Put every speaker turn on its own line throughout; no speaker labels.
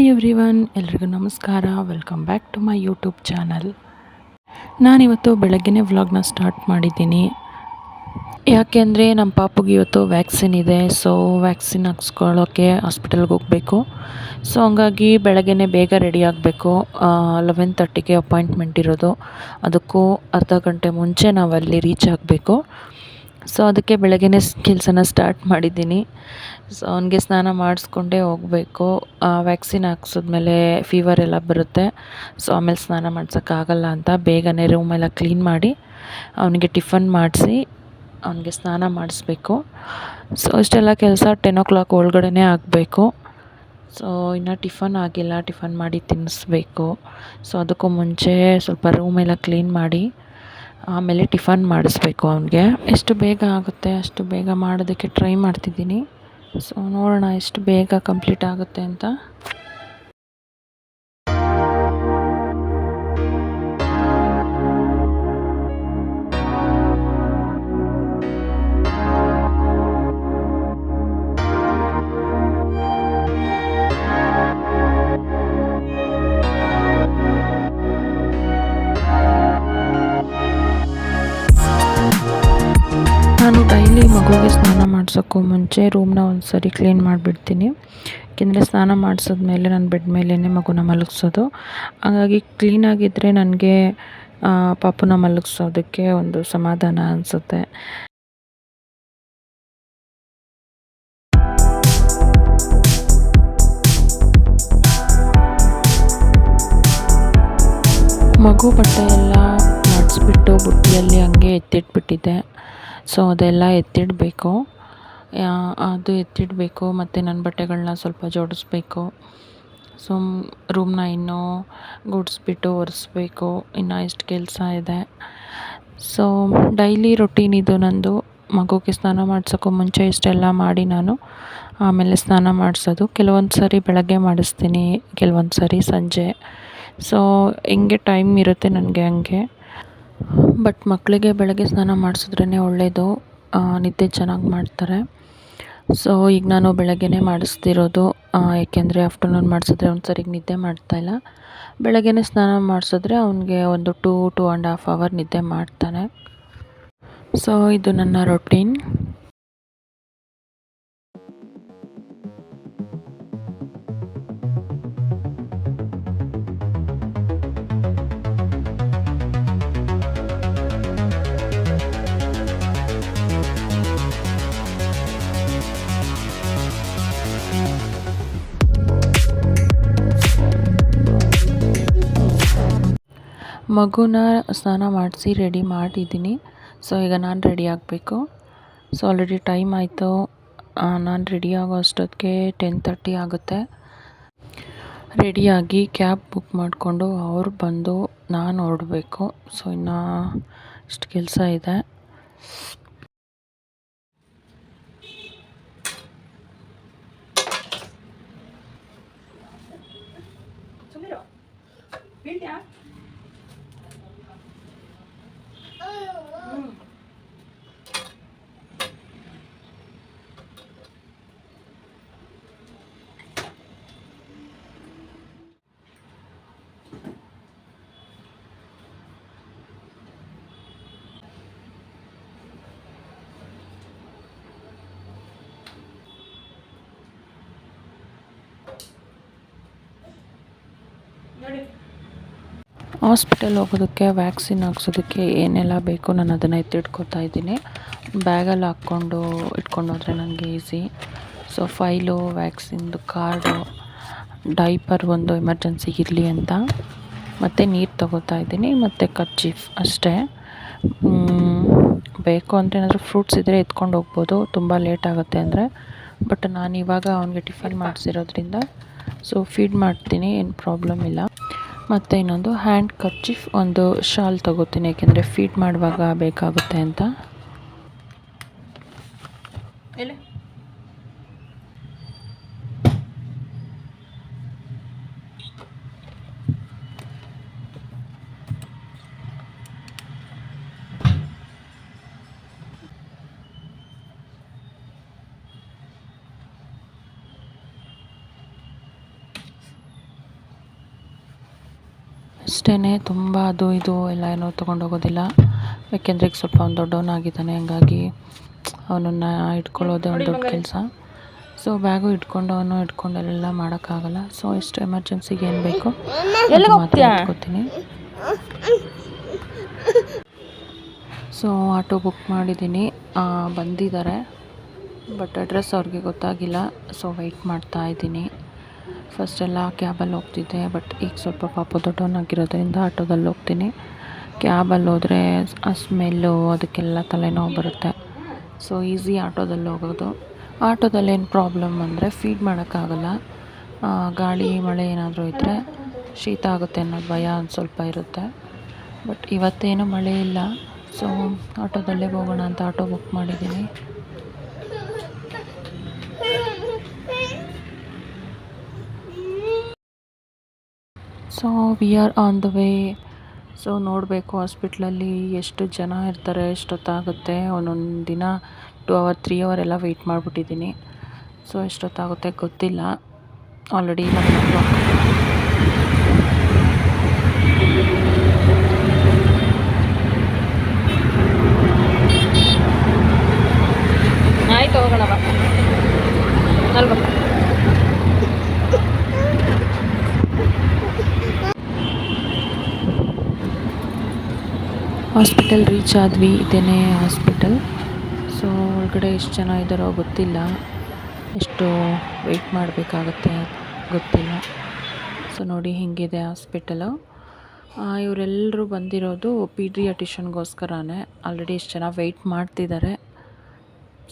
Hi every one ಎಲ್ರಿಗೂ ನಮಸ್ಕಾರ. Welcome back to my YouTube channel ನಾನಿವತ್ತು ಬೆಳಗ್ಗೆನೇ ವ್ಲಾಗ್ನ ಸ್ಟಾರ್ಟ್ ಮಾಡಿದ್ದೀನಿ. ಯಾಕೆಂದರೆ ನಮ್ಮ ಪಾಪುಗೆ ಇವತ್ತು ವ್ಯಾಕ್ಸಿನ್ ಇದೆ ಸೊ ವ್ಯಾಕ್ಸಿನ್ ಹಾಕ್ಸ್ಕೊಳ್ಳೋಕ್ಕೆ ಹಾಸ್ಪಿಟಲ್ಗೆ ಹೋಗಬೇಕು. ಸೊ ಹಂಗಾಗಿ ಬೆಳಗ್ಗೆನೇ ಬೇಗ ರೆಡಿ ಆಗಬೇಕು. ಲೆವೆನ್ ತರ್ಟಿಗೆ ಅಪಾಯಿಂಟ್ಮೆಂಟ್ ಇರೋದು. ಅದಕ್ಕೂ ಅರ್ಧ ಗಂಟೆ ಮುಂಚೆ ನಾವು ಅಲ್ಲಿ ರೀಚ್ ಆಗಬೇಕು. ಸೊ ಅದಕ್ಕೆ ಬೆಳಗ್ಗೆನೇ ಕೆಲಸನ ಸ್ಟಾರ್ಟ್ ಮಾಡಿದ್ದೀನಿ. ಸೊ ಅವನಿಗೆ ಸ್ನಾನ ಮಾಡಿಸ್ಕೊಂಡೇ ಹೋಗಬೇಕು. ವ್ಯಾಕ್ಸಿನ್ ಹಾಕ್ಸಿದ್ಮೇಲೆ ಫೀವರ್ ಎಲ್ಲ ಬರುತ್ತೆ. ಸೊ ಆಮೇಲೆ ಸ್ನಾನ ಮಾಡ್ಸೋಕ್ಕಾಗಲ್ಲ ಅಂತ ಬೇಗನೆ ರೂಮೆಲ್ಲ ಕ್ಲೀನ್ ಮಾಡಿ ಅವನಿಗೆ ಟಿಫನ್ ಮಾಡಿಸಿ ಅವನಿಗೆ ಸ್ನಾನ ಮಾಡಿಸ್ಬೇಕು. ಸೊ ಇಷ್ಟೆಲ್ಲ ಕೆಲಸ ಟೆನ್ ಓ ಕ್ಲಾಕ್ ಒಳಗಡೆನೇ ಆಗಬೇಕು. ಸೊ ಇನ್ನು ಟಿಫನ್ ಆಗಿಲ್ಲ. ಟಿಫನ್ ಮಾಡಿ ತಿನ್ನಿಸ್ಬೇಕು. ಸೊ ಅದಕ್ಕೂ ಮುಂಚೆ ಸ್ವಲ್ಪ ರೂಮೆಲ್ಲ ಕ್ಲೀನ್ ಮಾಡಿ ಆಮೇಲೆ ಟಿಫನ್ ಮಾಡಿಸ್ಬೇಕು ಅವನಿಗೆ. ಎಷ್ಟು ಬೇಗ ಆಗುತ್ತೆ, ಅಷ್ಟು ಬೇಗ ಮಾಡೋದಕ್ಕೆ ಟ್ರೈ ಮಾಡ್ತಿದ್ದೀನಿ. ಸೊ ನೋಡೋಣ ಎಷ್ಟು ಬೇಗ ಕಂಪ್ಲೀಟ್ ಆಗುತ್ತೆ ಅಂತ. ಮುಂಚೆ ರೂಮ್ನ ಒಂದು ಸರಿ ಕ್ಲೀನ್ ಮಾಡಿಬಿಡ್ತೀನಿ. ಏಕೆಂದರೆ ಸ್ನಾನ ಮಾಡಿಸಿದ್ಮೇಲೆ ನಾನು ಬೆಡ್ ಮೇಲೇ ಮಗುನ ಮಲಗಿಸೋದು. ಹಾಗಾಗಿ ಕ್ಲೀನಾಗಿದ್ದರೆ ನನಗೆ ಪಾಪುನ ಮಲಗಿಸೋದಕ್ಕೆ ಒಂದು ಸಮಾಧಾನ ಅನಿಸುತ್ತೆ. ಮಗು ಬಟ್ಟೆ ಎಲ್ಲ ಮಡಿಸ್ಬಿಟ್ಟು ಬುಟ್ಟಿಯಲ್ಲಿ ಹಂಗೆ ಎತ್ತಿಟ್ಬಿಟ್ಟಿದ್ದೆ ಸೊ ಅದೆಲ್ಲ ಎತ್ತಿಡಬೇಕು. ಅದು ಎತ್ತಿಡಬೇಕು, ಮತ್ತು ನನ್ನ ಬಟ್ಟೆಗಳನ್ನ ಸ್ವಲ್ಪ ಜೋಡಿಸ್ಬೇಕು. ಸೊ ರೂಮ್ನ ಇನ್ನೂ ಗುಡಿಸ್ಬಿಟ್ಟು ಒರೆಸ್ಬೇಕು. ಇನ್ನು ಇಷ್ಟು ಕೆಲಸ ಇದೆ. ಸೊ ಡೈಲಿ ರೊಟೀನ್ ಇದು ನಂದು. ಮಗುಗೆ ಸ್ನಾನ ಮಾಡ್ಸೋಕ್ಕೂ ಮುಂಚೆ ಇಷ್ಟೆಲ್ಲ ಮಾಡಿ ನಾನು ಆಮೇಲೆ ಸ್ನಾನ ಮಾಡಿಸೋದು. ಕೆಲವೊಂದು ಸಾರಿ ಬೆಳಗ್ಗೆ ಮಾಡಿಸ್ತೀನಿ, ಕೆಲವೊಂದು ಸಾರಿ ಸಂಜೆ. ಸೊ ಹೆಂಗೆ ಟೈಮ್ ಇರುತ್ತೆ ನನಗೆ ಹಂಗೆ. ಬಟ್ ಮಕ್ಕಳಿಗೆ ಬೆಳಗ್ಗೆ ಸ್ನಾನ ಮಾಡಿಸಿದ್ರೇ ಒಳ್ಳೆಯದು ನಿದ್ದೆ ಚೆನ್ನಾಗಿ ಮಾಡ್ತಾರೆ. ಸೊ ಈಗ ನಾನು ಬೆಳಗ್ಗೆನೇ ಮಾಡಿಸ್ತಿರೋದು ಏಕೆಂದರೆ ಆಫ್ಟರ್ನೂನ್ ಮಾಡಿಸಿದ್ರೆ ಅವ್ನು ಸರಿಗೆ ನಿದ್ದೆ ಮಾಡ್ತಾಯಿಲ್ಲ ಬೆಳಗ್ಗೆನೇ ಸ್ನಾನ ಮಾಡಿಸಿದ್ರೆ ಅವನಿಗೆ ಒಂದು two two and half hour ನಿದ್ದೆ ಮಾಡ್ತಾನೆ. ಸೊ ಇದು ನನ್ನ ರೊಟೀನ್ ಮಗುನ ಸ್ನಾನ ಮಾಡಿಸಿ ರೆಡಿ ಮಾಡಿದ್ದೀನಿ. ಸೊ ಈಗ ನಾನು ರೆಡಿ ಆಗಬೇಕು. ಸೊ ಆಲ್ರೆಡಿ ಟೈಮ್ ಆಯಿತು. ನಾನು ರೆಡಿ ಆಗೋ ಅಷ್ಟೊತ್ತಿಗೆ ಟೆನ್ ತರ್ಟಿ ಆಗುತ್ತೆ. ರೆಡಿಯಾಗಿ ಕ್ಯಾಬ್ ಬುಕ್ ಮಾಡಿಕೊಂಡು ಅವ್ರು ಬಂದು ನಾನು ಹೊರಡಬೇಕು. ಸೊ ಇನ್ನು ಇಷ್ಟು ಕೆಲಸ ಇದೆ. ಹಾಸ್ಪಿಟಲ್ ಹೋಗೋದಕ್ಕೆ ವ್ಯಾಕ್ಸಿನ್ ಹಾಕ್ಸೋದಕ್ಕೆ ಏನೆಲ್ಲ ಬೇಕು ನಾನು ಅದನ್ನು ಎತ್ತಿಟ್ಕೊತಾ ಇದ್ದೀನಿ. ಬ್ಯಾಗಲ್ಲಿ ಹಾಕ್ಕೊಂಡು ಇಟ್ಕೊಂಡು ಹೋದರೆ ನನಗೆ ಈಸಿ ಸೊ ಫೈಲು ವ್ಯಾಕ್ಸಿನ್ದು ಕಾರ್ಡು ಡೈಪರ್ ಒಂದು ಎಮರ್ಜೆನ್ಸಿಗೆ ಇರಲಿ ಅಂತ. ಮತ್ತು ನೀರು ತಗೋತಾ ಇದ್ದೀನಿ ಮತ್ತು ಕರ್ಚೀಫ್ ಅಷ್ಟೇ. ಬೇಕು ಅಂದರೆ ಏನಾದರೂ ಫ್ರೂಟ್ಸ್ ಇದ್ದರೆ ಎತ್ಕೊಂಡು ಹೋಗ್ಬೋದು. ತುಂಬ ಲೇಟ್ ಆಗುತ್ತೆ ಅಂದರೆ. ಬಟ್ ನಾನು ಇವಾಗ ಅವನಿಗೆ ಟಿಫನ್ ಮಾಡಿಸಿರೋದ್ರಿಂದ. ಸೊ ಫೀಡ್ ಮಾಡ್ತೀನಿ ಏನು ಪ್ರಾಬ್ಲಮ್ ಇಲ್ಲ. ಮತ್ತು ಇನ್ನೊಂದು ಹ್ಯಾಂಡ್ ಕರ್ಚಿಫ್ ಒಂದು ಶಾಲ್ ತಗೋತೀನಿ ಏಕೆಂದರೆ ಫೀಟ್ ಮಾಡುವಾಗ ಬೇಕಾಗುತ್ತೆ ಅಂತ. ಅಷ್ಟೇ ತುಂಬ ಅದು ಇದು ಎಲ್ಲ ಏನೂ ತೊಗೊಂಡೋಗೋದಿಲ್ಲ ಯಾಕೆಂದರೆ ಈಗ ಸ್ವಲ್ಪ ಅವ್ನು ದೊಡ್ಡವನಾಗಿದ್ದಾನೆ ಹಂಗಾಗಿ ಅವನನ್ನು ಇಟ್ಕೊಳ್ಳೋದೇ ಒಂದು ದೊಡ್ಡ ಕೆಲಸ. ಸೊ ಬ್ಯಾಗು ಇಟ್ಕೊಂಡು ಅವನು ಇಟ್ಕೊಂಡು ಎಲ್ಲ ಮಾಡೋಕ್ಕಾಗಲ್ಲ. ಸೊ ಎಷ್ಟು ಎಮರ್ಜೆನ್ಸಿಗೆ ಏನು ಬೇಕು ಇಟ್ಕೊತೀನಿ ಸೊ ಆಟೋ ಬುಕ್ ಮಾಡಿದ್ದೀನಿ. ಬಂದಿದ್ದಾರೆ. ಬಟ್ ಅಡ್ರೆಸ್ ಅವ್ರಿಗೆ ಗೊತ್ತಾಗಿಲ್ಲ. ಸೊ ವೆಯ್ಟ್ ಮಾಡ್ತಾ ಇದ್ದೀನಿ. ಫಸ್ಟೆಲ್ಲ ಕ್ಯಾಬಲ್ಲಿ ಹೋಗ್ತಿದ್ದೆ, ಬಟ್ ಈಗ ಸ್ವಲ್ಪ ಪಾಪ ದೊಡ್ಡವನಾಗಿರೋದ್ರಿಂದ ಆಟೋದಲ್ಲಿ ಹೋಗ್ತೀನಿ. ಕ್ಯಾಬಲ್ಲಿ ಹೋದರೆ ಆ ಸ್ಮೆಲ್ಲು, ಅದಕ್ಕೆಲ್ಲ ತಲೆನೋವು ಬರುತ್ತೆ. ಸೊ ಈಸಿ ಆಟೋದಲ್ಲಿ ಹೋಗೋದು. ಆಟೋದಲ್ಲಿ ಏನು ಪ್ರಾಬ್ಲಮ್ ಅಂದರೆ ಫೀಡ್ ಮಾಡೋಕ್ಕಾಗಲ್ಲ. ಗಾಳಿ, ಮಳೆ ಏನಾದರೂ ಇದ್ದರೆ ಶೀತ ಆಗುತ್ತೆ ಅನ್ನೋ ಭಯ ಒಂದು ಸ್ವಲ್ಪ ಇರುತ್ತೆ. ಬಟ್ ಇವತ್ತೇನು ಮಳೆ ಇಲ್ಲ. ಸೊ ಆಟೋದಲ್ಲೇ ಹೋಗೋಣ ಅಂತ ಆಟೋ ಬುಕ್ ಮಾಡಿದ್ದೀನಿ. So we are on the way so ನೋಡಬೇಕು ಹಾಸ್ಪಿಟ್ಲಲ್ಲಿ ಎಷ್ಟು ಜನ ಇರ್ತಾರೆ ಎಷ್ಟೊತ್ತಾಗುತ್ತೆ ಒಂದೊಂದು ದಿನ ಟು ಅವರ್ ತ್ರೀ ಅವರ್ ಎಲ್ಲ ವೆಯ್ಟ್ ಮಾಡಿಬಿಟ್ಟಿದ್ದೀನಿ. ಸೊ ಎಷ್ಟೊತ್ತಾಗುತ್ತೆ ಗೊತ್ತಿಲ್ಲ. ಆಲ್ರೆಡಿ ಆಯ್ತು ಹೋಗೋಣ ಅಲ್ವಾ ಹಾಸ್ಪಿಟಲ್ ರೀಚ್ ಆದ್ವಿ, ಇದೇನೇ ಹಾಸ್ಪಿಟಲ್. ಸೊ ಒಳಗಡೆ ಎಷ್ಟು ಜನ ಇದ್ದಾರೋ ಗೊತ್ತಿಲ್ಲ. ಎಷ್ಟು ವೆಯ್ಟ್ ಮಾಡಬೇಕಾಗತ್ತೆ ಗೊತ್ತಿಲ್ಲ. ಸೊ ನೋಡಿ ಹಿಂಗಿದೆ ಹಾಸ್ಪಿಟಲು. ಇವರೆಲ್ಲರೂ ಬಂದಿರೋದು ಪೀಡ್ರಿಯಾಟಿಷನ್ಗೋಸ್ಕರನೇ ಆಲ್ರೆಡಿ ಎಷ್ಟು ಜನ ವೆಯ್ಟ್ ಮಾಡ್ತಿದ್ದಾರೆ.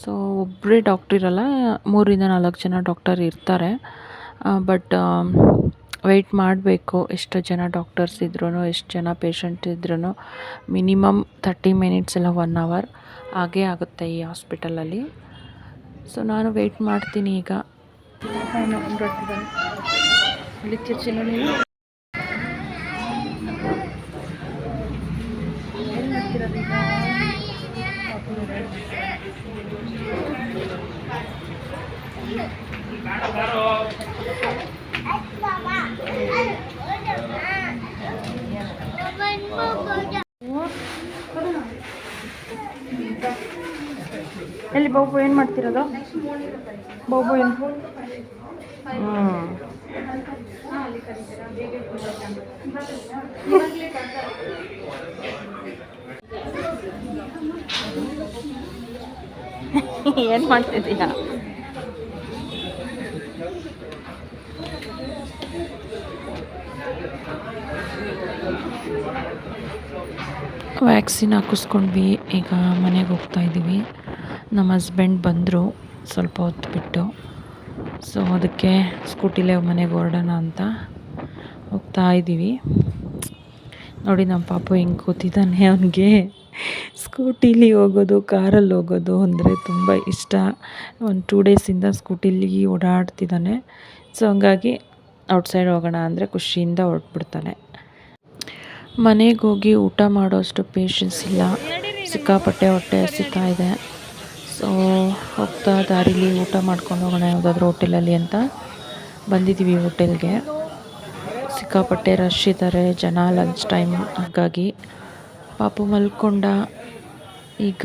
ಸೊ ಒಬ್ಬರೇ ಡಾಕ್ಟ್ರ್ ಇರಲ್ಲ, ಮೂರಿಂದ ನಾಲ್ಕು ಜನ ಡಾಕ್ಟರ್ ಇರ್ತಾರೆ. ಬಟ್ ವೆಯ್ಟ್ ಮಾಡಬೇಕು. ಎಷ್ಟು ಜನ ಡಾಕ್ಟರ್ಸ್ ಇದ್ರೂ ಎಷ್ಟು ಜನ ಪೇಷಂಟ್ ಇದ್ರೂ ಮಿನಿಮಮ್ ತರ್ಟಿ ಮಿನಿಟ್ಸ್ ಇಲ್ಲ ಒನ್ ಅವರ್ ಹಾಗೇ ಆಗುತ್ತೆ ಈ ಹಾಸ್ಪಿಟಲಲ್ಲಿ ಸೊ ನಾನು ವೆಯ್ಟ್ ಮಾಡ್ತೀನಿ ಈಗ. ಎಲ್ಲಿ ಬಾಬು ಏನು ಮಾಡ್ತಿರೋದು? ಬಾಬು ಏನು? ಹ್ಞೂ ಏನು ಮಾಡ್ತಿದ್ದೀಯ ವ್ಯಾಕ್ಸಿನ್ ಹಾಕಿಸ್ಕೊಂಡ್ವಿ. ಈಗ ಮನೆಗೆ ಹೋಗ್ತಾ ಇದ್ದೀವಿ ನಮ್ಮ ಹಸ್ಬೆಂಡ್ ಬಂದರು ಸ್ವಲ್ಪ ಹೊತ್ತು ಬಿಟ್ಟು ಸೊ ಅದಕ್ಕೆ ಸ್ಕೂಟಿಲೇ ಮನೆಗೆ ಹೊರಡೋಣ ಅಂತ ಹೋಗ್ತಾ ಇದ್ದೀವಿ ನೋಡಿ, ನಮ್ಮ ಪಾಪು ಹೆಂಗೆ ಕೂತಿದ್ದಾನೆ ಅವನಿಗೆ. ಸ್ಕೂಟಿಲಿ ಹೋಗೋದು, ಕಾರಲ್ಲಿ ಹೋಗೋದು ಅಂದರೆ ತುಂಬ ಇಷ್ಟ. ಒಂದು ಟೂ ಡೇಸಿಂದ ಸ್ಕೂಟಿಲಿ ಓಡಾಡ್ತಿದ್ದಾನೆ. ಸೊ ಹಂಗಾಗಿ ಔಟ್ಸೈಡ್ ಹೋಗೋಣ ಅಂದರೆ ಖುಷಿಯಿಂದ ಹೊರಟ್ಬಿಡ್ತಾನೆ. ಮನೆಗೆ ಹೋಗಿ ಊಟ ಮಾಡೋಷ್ಟು ಪೇಷನ್ಸ್ ಇಲ್ಲ. ಸಿಕ್ಕಾಪಟ್ಟೆ ಹೊಟ್ಟೆ ಹಸಿತಾ ಇದೆ. ಸೊ ಹೋಗ್ತಾ ದಾರಿಲಿ ಊಟ ಮಾಡ್ಕೊಂಡು ಹೋಗೋಣ ಯಾವುದಾದ್ರು ಹೋಟೆಲಲ್ಲಿ ಅಂತ ಬಂದಿದ್ದೀವಿ ಹೋಟೆಲ್ಗೆ. ಸಿಕ್ಕಾಪಟ್ಟೆ ರಶ್ ಇದ್ದಾರೆ, ಜನ ಲಂಚ್ ಟೈಮ್ ಹಾಗಾಗಿ. ಪಾಪು ಮಲ್ಕೊಂಡ. ಈಗ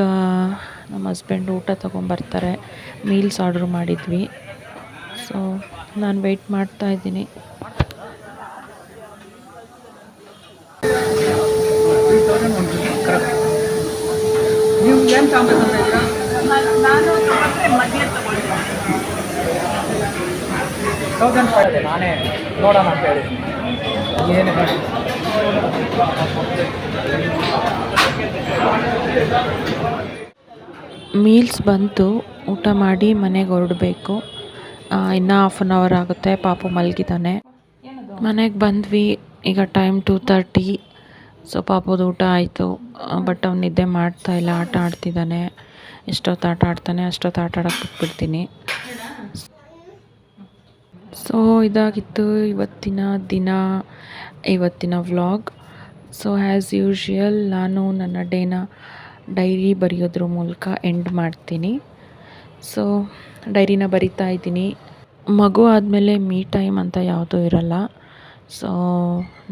ನಮ್ಮ ಹಸ್ಬೆಂಡ್ ಊಟ ತೊಗೊಂಬರ್ತಾರೆ. ಮೀಲ್ಸ್ ಆರ್ಡ್ರ್ ಮಾಡಿದ್ವಿ. ಸೊ ನಾನು ವೆಯ್ಟ್ ಮಾಡ್ತಾ ಇದ್ದೀನಿ.
ನೀವು ಏನು ತೌಸಂಡ್ ಫೈವ್ ಇದೆ ನಾನೇ ನೋಡೋಣ ಅಂತ ಹೇಳಿ. ಏನು
ಮೀಲ್ಸ್ ಬಂತು ಊಟ ಮಾಡಿ ಮನೆಗೆ ಹೊರಡಬೇಕು. ಇನ್ನೂ ಹಾಫ್ ಆನ್ ಅವರ್ ಆಗುತ್ತೆ ಪಾಪು ಮಲಗಿದ್ದಾನೆ ಮನೆಗೆ ಬಂದ್ವಿ ಈಗ ಟೈಮ್ ಟೂ ತರ್ಟಿ ಸೊ ಪಾಪದ ಊಟ ಆಯಿತು ಬಟ್ ಅವ್ನು ನಿದ್ದೆ ಮಾಡ್ತಾ ಇಲ್ಲ ಆಟ ಆಡ್ತಿದ್ದಾನೆ ಎಷ್ಟೊತ್ತು ಆಟ ಆಡ್ತಾನೆ ಅಷ್ಟೊತ್ತು ಆಟ ಆಡೋಕೆ ಬಿಟ್ಬಿಡ್ತೀನಿ. ಸೊ ಇದಾಗಿತ್ತು ಇವತ್ತಿನ ದಿನ, ಇವತ್ತಿನ ವ್ಲಾಗ್ ಸೊ ಆ್ಯಸ್ ಯೂಶ್ವಲ್ ನಾನು ನನ್ನ ಡೇನ ಡೈರಿ ಬರೆಯೋದ್ರ ಮೂಲಕ ಎಂಡ್ ಮಾಡ್ತೀನಿ. ಸೊ ಡೈರಿನ ಬರಿತಾ ಇದ್ದೀನಿ. ಮಗು ಆದಮೇಲೆ ಮೀ ಟೈಮ್ ಅಂತ ಯಾವುದೂ ಇರಲ್ಲ. ಸೊ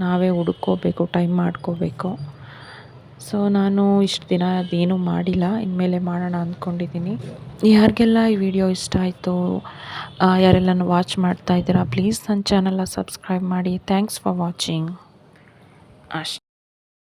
ನಾವೇ ಹುಡುಕೋಬೇಕು ಟೈಮ್ ಮಾಡ್ಕೋಬೇಕು. ಸೊ ನಾನು ಇಷ್ಟು ದಿನ ಅದೇನು ಮಾಡಿಲ್ಲ. ಇನ್ಮೇಲೆ ಮಾಡೋಣ ಅಂದ್ಕೊಂಡಿದ್ದೀನಿ. ಯಾರಿಗೆಲ್ಲ ಈ ವಿಡಿಯೋ ಇಷ್ಟ ಆಯಿತು ಯಾರೆಲ್ಲನೂ ವಾಚ್ ಮಾಡ್ತಾ ಇದ್ದೀರಾ, ಪ್ಲೀಸ್ ನನ್ನ ಚಾನಲ್ನ ಸಬ್ಸ್ಕ್ರೈಬ್ ಮಾಡಿ. Thanks for watching. ಅಷ್ಟೆ.